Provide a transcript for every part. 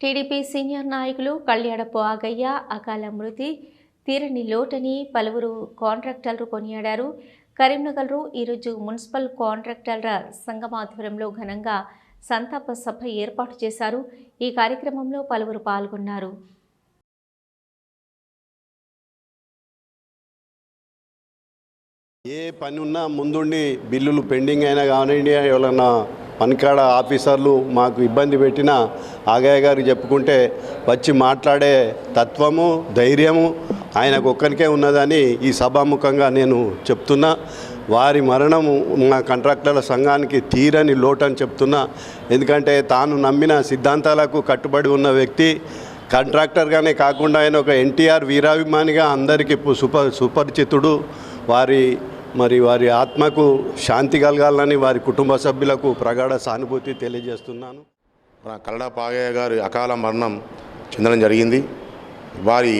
TDP senior నాయకులు కళ్యాణపు ఆగయ్య అకాల మృతి తీరని లోటని పలువురు కాంట్రాక్టర్లు కొనియాడారు. కరీంనగర్లో ఈరోజు మున్సిపల్ కాంట్రాక్టర్ల సంఘం ఆధ్వర్యంలో ఘనంగా సంతాప సభ ఏర్పాటు చేశారు. ఈ కార్యక్రమంలో పలువురు పాల్గొన్నారు. ఏ పని ఉన్నా ముందుండి బిల్లులు పెండింగ్ అయినా కానివ్వండి ఎవరన్నా పనికాడ ఆఫీసర్లు మాకు ఇబ్బంది పెట్టినా ఆగయ్య గారు చెప్పుకుంటే వచ్చి మాట్లాడే తత్వము ధైర్యము ఆయనకు ఒక్కరికే ఉన్నదని ఈ సభాముఖంగా నేను చెప్తున్నా. వారి మరణము మా కంట్రాక్టర్ల సంఘానికి తీరని లోటని అని చెప్తున్నా. ఎందుకంటే తాను నమ్మిన సిద్ధాంతాలకు కట్టుబడి ఉన్న వ్యక్తి కాంట్రాక్టర్గానే కాకుండా ఆయన ఒక ఎన్టీఆర్ వీరాభిమానిగా అందరికీ సుప సుపరిచితుడు. వారి మరి వారి ఆత్మకు శాంతి కలగాలని వారి కుటుంబ సభ్యులకు ప్రగాఢ సానుభూతి తెలియజేస్తున్నాను. మన కల్లడ పాగయ్య గారి అకాల మరణం చెందడం జరిగింది. వారి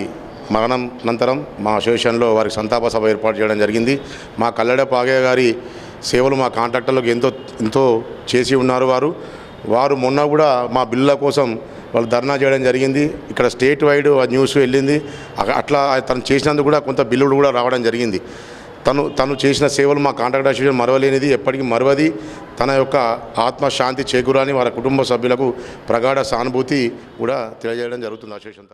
మరణం అనంతరం మా అసోసియేషన్లో వారికి సంతాప సభ ఏర్పాటు చేయడం జరిగింది. మా కల్లడ పాగయ్య గారి సేవలు మా కాంట్రాక్టర్లకు ఎంతో ఎంతో చేసి ఉన్నారు వారు. వారు మొన్న కూడా మా బిల్లుల కోసం వాళ్ళు ధర్నా చేయడం జరిగింది. ఇక్కడ స్టేట్ వైడ్ న్యూస్ వెళ్ళింది. అట్లా తను చేసినందుకు కూడా కొంత బిల్లులు కూడా రావడం జరిగింది. తను తను చేసిన సేవలు మా కాంట్రాక్ట్ అసోసియేషన్ మరవలేనిది ఎప్పటికీ మరవది. తన యొక్క ఆత్మశాంతి చేకూరాని వారి కుటుంబ సభ్యులకు ప్రగాఢ సానుభూతి కూడా తెలియజేయడం జరుగుతుంది అసోసియేషన్